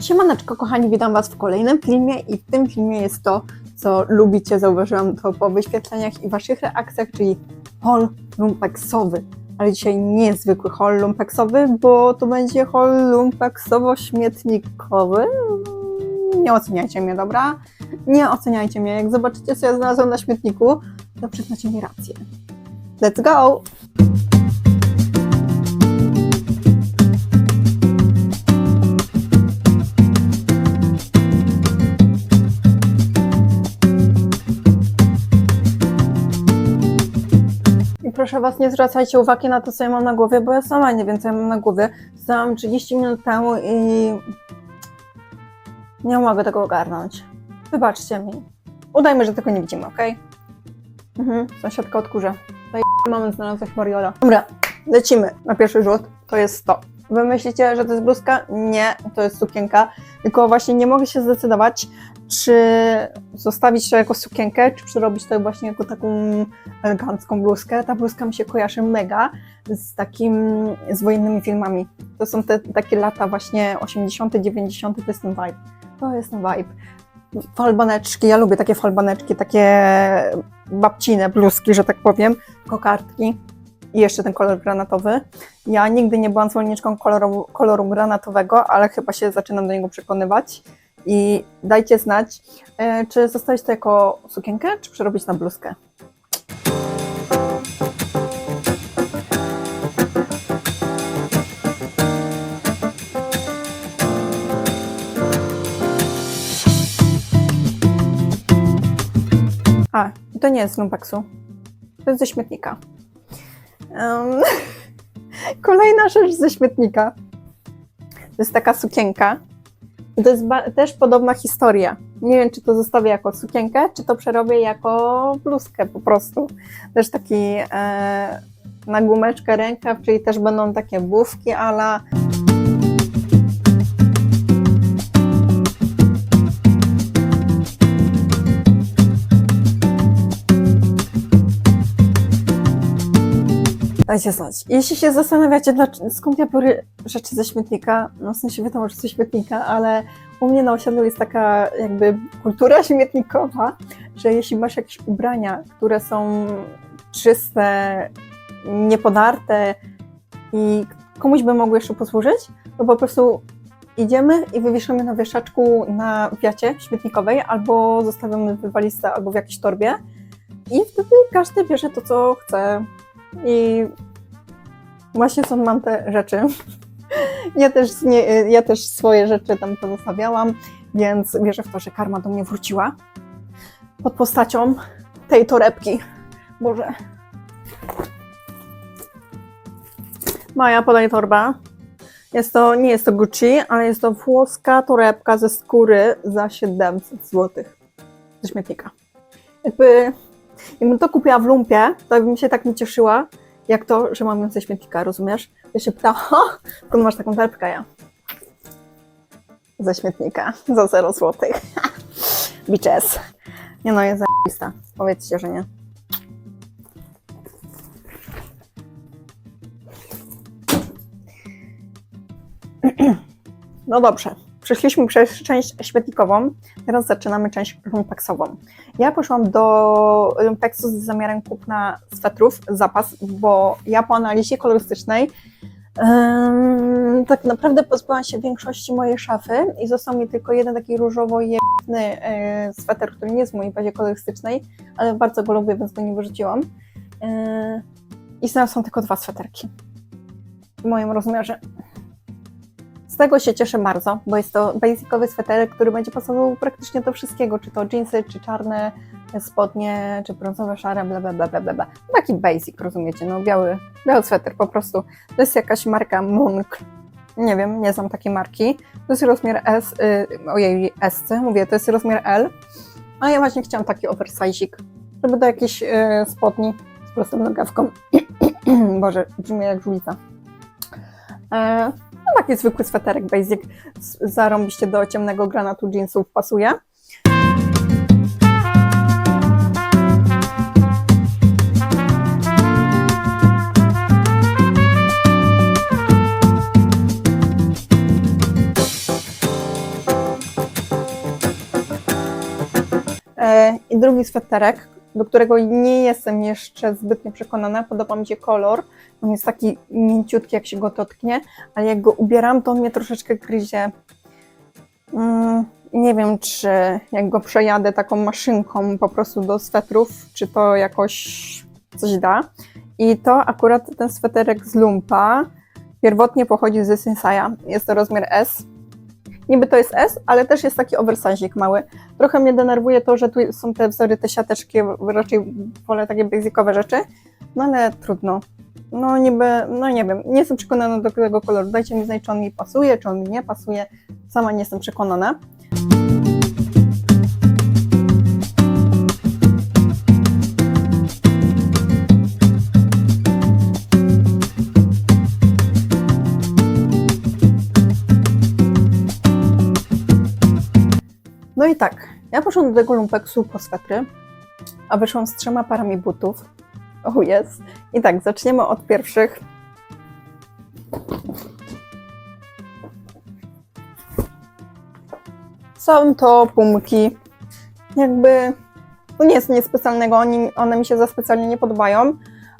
Siemaneczko kochani, witam Was w kolejnym filmie i w tym filmie jest to, co lubicie, zauważyłam to po wyświetleniach i Waszych reakcjach, czyli haul lumpeksowy. Ale dzisiaj nie zwykły haul lumpeksowy, bo to będzie haul lumpeksowo-śmietnikowy. Nie oceniajcie mnie, dobra? Nie oceniajcie mnie. Jak zobaczycie, co ja znalazłam na śmietniku, to przyznacie mi rację. Let's go! Proszę Was, nie zwracajcie uwagi na to, co ja mam na głowie, bo ja sama nie wiem, co ja mam na głowie. Wstałam 30 minut temu i nie mogę tego ogarnąć. Wybaczcie mi. Udajmy, że tego nie widzimy, ok? Mhm, sąsiadka odkurza. Tutaj moment znalazłeś Mariola. Dobra, lecimy na pierwszy rzut. To jest to. Wy myślicie, że to jest bluzka? Nie, to jest sukienka. Tylko właśnie nie mogę się zdecydować, czy zostawić to jako sukienkę, czy przerobić to właśnie jako taką elegancką bluzkę. Ta bluzka mi się kojarzy mega z takim, z wojennymi filmami. To są te takie lata właśnie 80., 90., to jest ten vibe. To jest ten vibe. Falbaneczki, ja lubię takie falbaneczki, takie babcine bluzki, że tak powiem, kokardki i jeszcze ten kolor granatowy. Ja nigdy nie byłam zwolenniczką koloru, koloru granatowego, ale chyba się zaczynam do niego przekonywać. I dajcie znać, e, czy zostawić to jako sukienkę, czy przerobić na bluzkę. A, to nie jest z lumpeksu. To jest ze śmietnika. Em, kolejna rzecz ze śmietnika. To jest taka sukienka. I to jest też podobna historia. Nie wiem, czy to zostawię jako sukienkę, czy to przerobię jako bluzkę po prostu. Też taki e, na gumeczkę rękaw, czyli też będą takie bufki ala Dajcie znać. Jeśli się zastanawiacie, dlaczego, skąd ja biorę rzeczy ze śmietnika, no w sensie wiadomo, że ze śmietnika, ale u mnie na osiedlu jest taka jakby kultura śmietnikowa, że jeśli masz jakieś ubrania, które są czyste, niepodarte i komuś by mogły jeszcze posłużyć, to po prostu idziemy i wywieszamy na wieszaczku na wiacie śmietnikowej albo zostawiamy w walizce albo w jakiejś torbie i wtedy każdy bierze to, co chce. I właśnie stąd mam te rzeczy. Ja też, nie, ja też swoje rzeczy tam pozostawiałam, więc wierzę w to, że karma do mnie wróciła pod postacią tej torebki. Boże. Maja, podaj torba. Jest to, nie jest to Gucci, ale jest to włoska torebka ze skóry za 700 zł. Ze śmietnika. Jakby Jakbym to kupiła w lumpie, to bym się tak nie cieszyła, jak to, że mam ją ze śmietnika, rozumiesz? Ja się pyta, ha, skąd masz taką torebkę? Ja. Ze śmietnika, za 0 złotych. Bitches. Nie no, jest zajebista. Powiedzcie, że nie. No dobrze, przeszliśmy przez część śmietnikową, teraz zaczynamy część lumpeksową. Ja poszłam do lumpeksu z zamiarem kupna swetrów, zapas, bo ja po analizie kolorystycznej em, tak naprawdę pozbyłam się większości mojej szafy i został mi tylko jeden taki różowo jebny e, sweter, który nie jest w mojej bazie kolorystycznej, ale bardzo go lubię, więc go nie wyrzuciłam. E, I znalazłam tylko dwa sweterki w moim rozmiarze. Tego się cieszę bardzo, bo jest to basicowy sweterek, który będzie pasował praktycznie do wszystkiego, czy to jeansy, czy czarne spodnie, czy brązowe, szare, bla bla bla bla bla. Taki basic, rozumiecie, no biały, biały sweter po prostu. To jest jakaś marka Monk. Nie wiem, nie znam takiej marki. To jest rozmiar S, y, ojej, SC, mówię, to jest rozmiar L. A ja właśnie chciałam taki oversize'ik, żeby do jakiejś y, spodni z prostą nogawką. Boże, brzmi jak żulica. E, no taki zwykły sweterek basic, zarąbiście do ciemnego granatu jeansów pasuje. E, I drugi sweterek, do którego nie jestem jeszcze zbytnio przekonana, podoba mi się kolor, on jest taki mięciutki, jak się go dotknie, ale jak go ubieram, to on mnie troszeczkę gryzie. Mm, nie wiem, czy jak go przejadę taką maszynką po prostu do swetrów, czy to jakoś coś da. I to akurat ten sweterek z Lumpa pierwotnie pochodzi ze Sensaya. Jest to rozmiar S. Niby to jest S, ale też jest taki oversize'ik mały. Trochę mnie denerwuje to, że tu są te wzory, te siateczki, raczej wolę takie basicowe rzeczy, no ale trudno. No niby, no nie wiem, nie jestem przekonana do tego koloru. Dajcie mi znać, czy on mi pasuje, czy on mi nie pasuje. Sama nie jestem przekonana. No i tak, ja poszłam do tego lumpeksu po swetry, a wyszłam z trzema parami butów. O jest. I tak, zaczniemy od pierwszych. Są to pumki. Jakby to nie jest nic specjalnego, oni, one mi się za specjalnie nie podobają,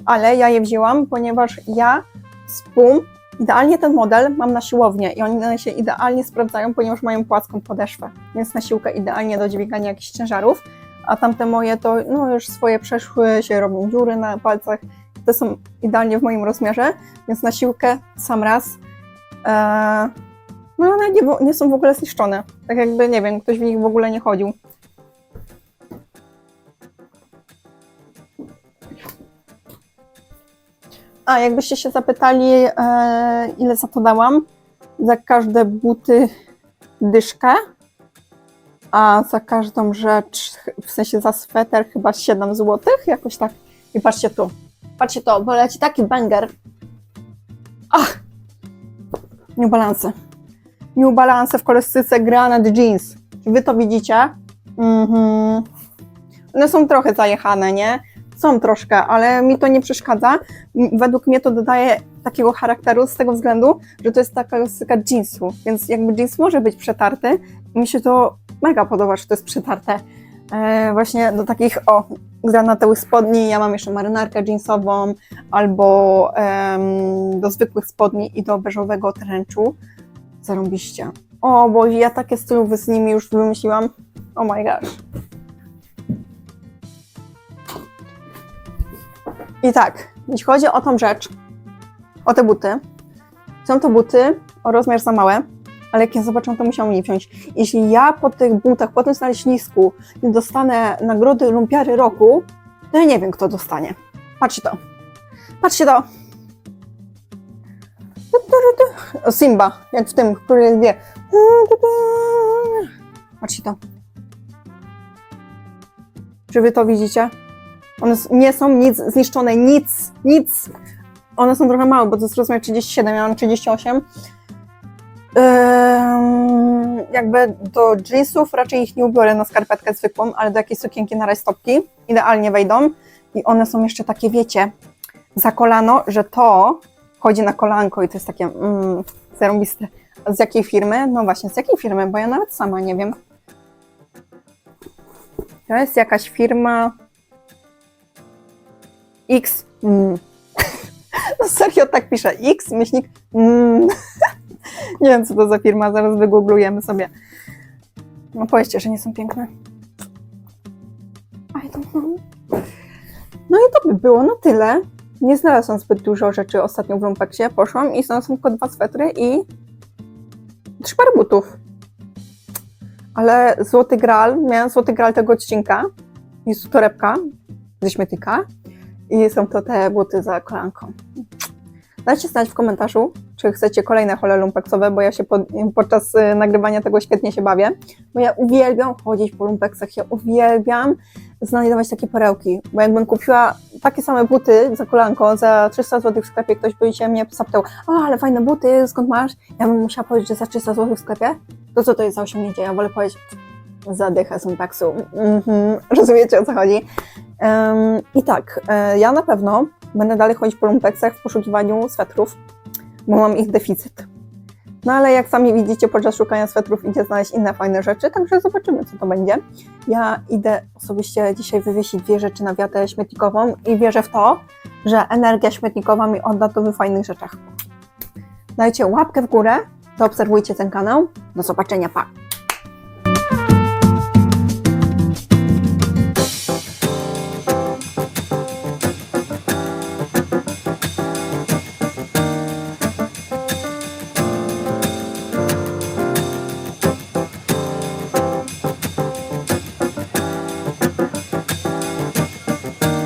ale ja je wzięłam, ponieważ ja z pum idealnie ten model mam na siłownię i one się idealnie sprawdzają, ponieważ mają płaską podeszwę, więc na siłkę idealnie do dźwigania jakichś ciężarów, a tamte moje to no już swoje przeszły, się robią dziury na palcach, te są idealnie w moim rozmiarze, więc na siłkę sam raz eee, no one nie, nie są w ogóle zniszczone, tak jakby, nie wiem, ktoś w nich w ogóle nie chodził. A, jakbyście się zapytali, e, ile za to dałam? Za każde buty dyszkę, a za każdą rzecz, w sensie za sweter chyba 7 zł, jakoś tak. I patrzcie tu, patrzcie to, bo leci taki banger. Ach! New Balance. New Balance w kolorystyce Granite Jeans. Czy wy to widzicie? Mhm. One są trochę zajechane, nie? Są troszkę, ale mi to nie przeszkadza. Według mnie to dodaje takiego charakteru z tego względu, że to jest taka kolorystyka jeansu, więc jakby jeans może być przetarty. Mi się to mega podoba, że to jest przetarte. E, właśnie do takich, o, granatowych spodni. Ja mam jeszcze marynarkę jeansową, albo do zwykłych spodni i do beżowego trenczu. Zarąbiście. O, bo ja takie stylowe z nimi już wymyśliłam. Oh my gosh. I tak, jeśli chodzi o tą rzecz, o te buty, są to buty o rozmiar za małe, ale jak ja zobaczę, to musiałam je wziąć. Jeśli ja po tych butach, po tym znaleźnisku nie dostanę nagrody lumpiary roku, to ja nie wiem, kto dostanie. Patrzcie to. Patrzcie to. Simba, jak w tym, który wie. Patrzcie to. Czy wy to widzicie? One nie są nic zniszczone, nic, nic. One są trochę małe, bo to jest rozmiar 37, ja mam 38. Jakby do jeansów raczej ich nie ubiorę na skarpetkę zwykłą, ale do jakiejś sukienki na rajstopki idealnie wejdą. I one są jeszcze takie, wiecie, za kolano, że to chodzi na kolanko i to jest takie mm, z jakiej firmy? No właśnie, z jakiej firmy? Bo ja nawet sama nie wiem. To jest jakaś firma X. Mm. No serio tak pisze. X, myślnik. Mm. Nie wiem, co to za firma, zaraz wygooglujemy sobie. No powiedzcie, że nie są piękne. I don't know. No i to by było na tyle. Nie znalazłam zbyt dużo rzeczy ostatnio w lumpeksie. Poszłam i znalazłam tylko dwa swetry i trzy pary butów. Ale złoty gral, miałam złoty gral tego odcinka. Jest tu torebka ze śmietnika i są to te buty za kolanką. Dajcie znać w komentarzu, czy chcecie kolejne hole lumpeksowe, bo ja się pod, podczas y, nagrywania tego świetnie się bawię, bo ja uwielbiam chodzić po lumpeksach, ja uwielbiam znajdować takie perełki, bo jakbym kupiła takie same buty za kolanko za 300 zł w sklepie, ktoś by się mnie zapytał, o ale fajne buty, skąd masz? Ja bym musiała powiedzieć, że za 300 zł w sklepie, to co to jest za osiągnięcie? Ja wolę powiedzieć, zadycha z lumpeksu. Mhm, rozumiecie o co chodzi? Em, I tak, e, ja na pewno będę dalej chodzić po lumpeksach w poszukiwaniu swetrów, bo mam ich deficyt. No ale jak sami widzicie, podczas szukania swetrów idzie znaleźć inne fajne rzeczy, także zobaczymy, co to będzie. Ja idę osobiście dzisiaj wywiesić dwie rzeczy na wiatę śmietnikową i wierzę w to, że energia śmietnikowa mi odda to w fajnych rzeczach. Dajcie łapkę w górę, zaobserwujcie ten kanał. Do zobaczenia, pa!